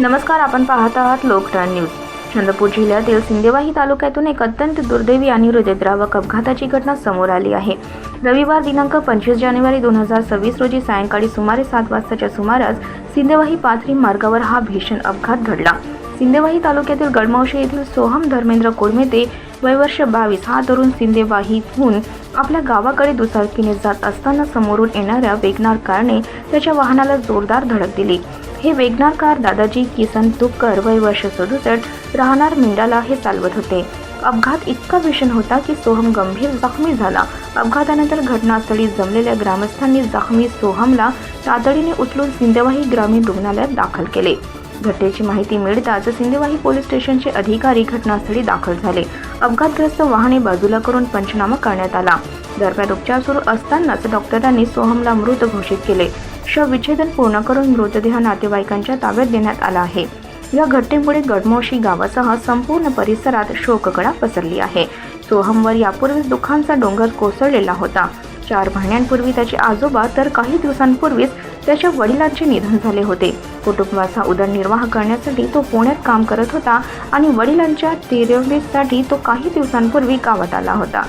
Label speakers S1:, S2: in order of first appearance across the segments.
S1: नमस्कार आपण पाहत आहात लोकटाण न्यूज. चंद्रपूर जिल्ह्यातील सिंदेवाही तालुक्यातून एक अत्यंत दुर्दैवी आणि हृदयद्रावक अपघाताची घटना समोर आली आहे. रविवार दिनांक पंचवीस जानेवारी दोन हजार सव्वीस रोजी सायंकाळी सुमारे सात वाजताच्या सुमारास सिंदेवाही पाथरी मार्गावर हा भीषण अपघात घडला. सिंदेवाही तालुक्यातील गडमावशी येथील सोहम धर्मेंद्र कोळमेते वयवर्ष बावीस हा तरुण सिंदेवाहीहून आपल्या गावाकडे दुचाकीने जात असताना समोरून येणाऱ्या वेगनार कारने त्याच्या वाहनाला जोरदार धडक दिली. हे वेगनारकार दादाजी किसन तुपकर वय वर्ष सदुसष्ट राहणार मेंढाला हे चालवत होते. अपघात इतका भीषण होता की सोहम गंभीर जखमी झाला. अपघातानंतर घटनास्थळी जमलेल्या ग्रामस्थांनी जखमी सोहमला तातडीने उचलून सिंदेवाही ग्रामीण रुग्णालयात दाखल केले. घटनेची माहिती मिळताच सिंदेवाही पोलीस स्टेशनचे अधिकारी घटनास्थळी दाखल झाले. अपघातग्रस्त वाहने बाजूला करून पंचनामा करण्यात आला. दरम्यान उपचार सुरू असतानाच डॉक्टरांनी सोहमला मृत घोषित केले. शवविच्छेदन पूर्ण करून मृतदेह नातेवाईकांच्या ताब्यात देण्यात आला आहे. या घटनेमुळे गडमोशी गावासह संपूर्ण परिसरात शोककळा पसरली आहे. सोहमवर यापूर्वीच दुःखांचा डोंगर कोसळलेला होता. चार महिन्यांपूर्वी त्याचे आजोबा तर काही दिवसांपूर्वीच त्याच्या वडिलांचे निधन झाले होते. कुटुंबाचा उदरनिर्वाह करण्यासाठी तो पुण्यात काम करत होता आणि वडिलांच्या तिरवेसाठी तो काही दिवसांपूर्वी गावात आला होता.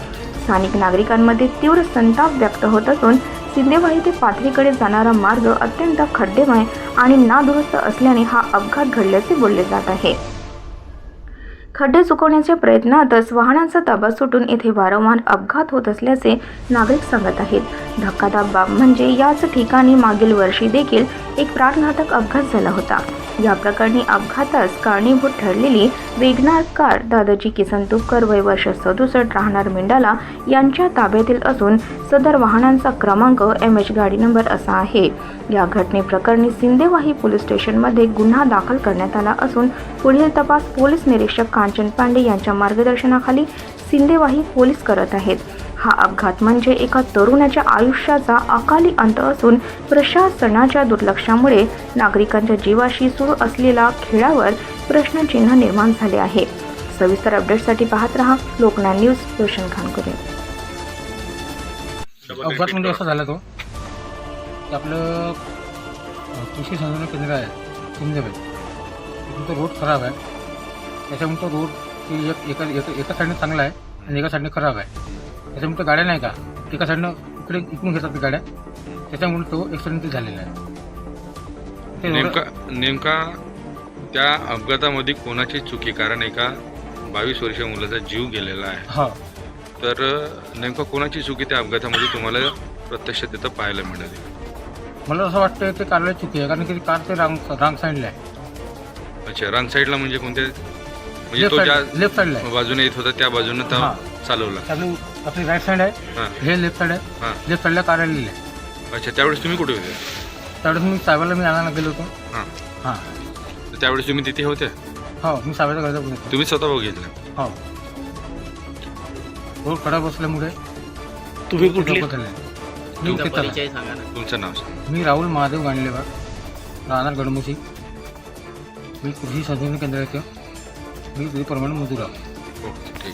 S1: स्थानिक नागरिकांमध्ये तीव्र संताप व्यक्त होत असून सिंदेवाही ते पाथरीकडे जाणारा मार्ग अत्यंत खड्डेमय आणि नादुरुस्त असल्याने हा अपघात घडल्याचे बोलले जात आहे. खड्डे चुकवण्याच्या प्रयत्नातच वाहनांचा ताबा सुटून येथे वारंवार अपघात होत असल्याचे नागरिक सांगत आहेत. धक्कादायक बाब म्हणजे याच ठिकाणी मागील वर्षी देखील एक प्राणघातक अपघात झाला होता. या प्रकरणी अपघातास कारणीभूत ठरलेली Wagon R car Dadaji Kisan Tupkar वय वर्ष सदुसष्ट राहणार मिंडाला यांच्या ताब्यातील असून सदर वाहनांचा क्रमांक एम एच गाडी नंबर असा आहे. या घटनेप्रकरणी सिंदेवाही पोलीस स्टेशनमध्ये गुन्हा दाखल करण्यात आला असून पुढील तपास पोलीस निरीक्षक कांचन पांडे यांच्या मार्गदर्शनाखाली सिंदेवाही पोलीस करत आहेत. हा अपघात म्हणजे एका तरुणाच्या आयुष्याचा अकाली अंत असून प्रशासनाच्या दुर्लक्षामुळे नागरिकांच्या जीवाशी सुरू असलेला खेळावर प्रश्नचिन्ह निर्माण झाले आहे. सविस्तर अपडेटसाठी पाहत रहा लोकनाथ न्यूज रोशन खानकुरे.
S2: अपघात म्हणजे असा झाला तो आपलं कृषी संशोधन केंद्र आहे सिंधेबाई तिथून तो रोड खराब आहे. त्याच्यामुळे तो रोड एक एका एका साईडने चांगला आहे आणि एका साईडने खराब आहे. त्याच्यामुळे गाड्या नाही का? एका साईडनं इकडे इकडून घेतात गाड्या. त्याच्यामुळे तो ॲक्सिडेंट झालेला आहे.
S3: नेमका नेमका त्या अपघातामध्ये कोणाची चुकी? कारण एका बावीस वर्षीय मुलाचा जीव गेलेला आहे.
S2: हा.
S3: तर नेमका कोणाची चुकी त्या अपघातामध्ये तुम्हाला प्रत्यक्ष तिथं पाहायला मिळाली?
S2: मला असं वाटतं ते कारला चुकी आहे कारण की कार ते रांग रांग साईडला आहे.
S3: अच्छा रांग साईडला म्हणजे कोणत्या म्हणजे
S2: लेफ्ट
S3: तो ज्या
S2: लेफ्ट साईडला
S3: बाजूने येत होता त्या बाजूने. चालवला.
S2: आपली राईट साईड आहे
S3: हां.
S2: हे लेफ्ट साईड आहे
S3: हां.
S2: लेफ्ट साईडला कार आलेली आहे.
S3: अच्छा त्यावेळेस तुम्ही कुठे होते?
S2: त्यावेळेस मी साहेबाला मी आणायला गेलो होतो.
S3: हां.
S2: हां.
S3: तर त्यावेळेस तुम्ही तिथे होते?
S2: हो मी साहेबाच्या घरात होतो.
S3: तुम्ही स्वतः बघितलं
S2: हो. रोड खराब असल्यामुळे
S4: तुम्ही कुठले?
S2: झाले. मी
S3: तुमचा.
S4: परिचय सांगा ना.
S3: तुमचं नाव सांगा.
S2: मी राहुल महादेव गांडलेवार राहणार गडमुशी मी कृषी संशोधन केंद्राचं मी तुझे प्रमाणे मजूर आहे
S3: ओके ठीक.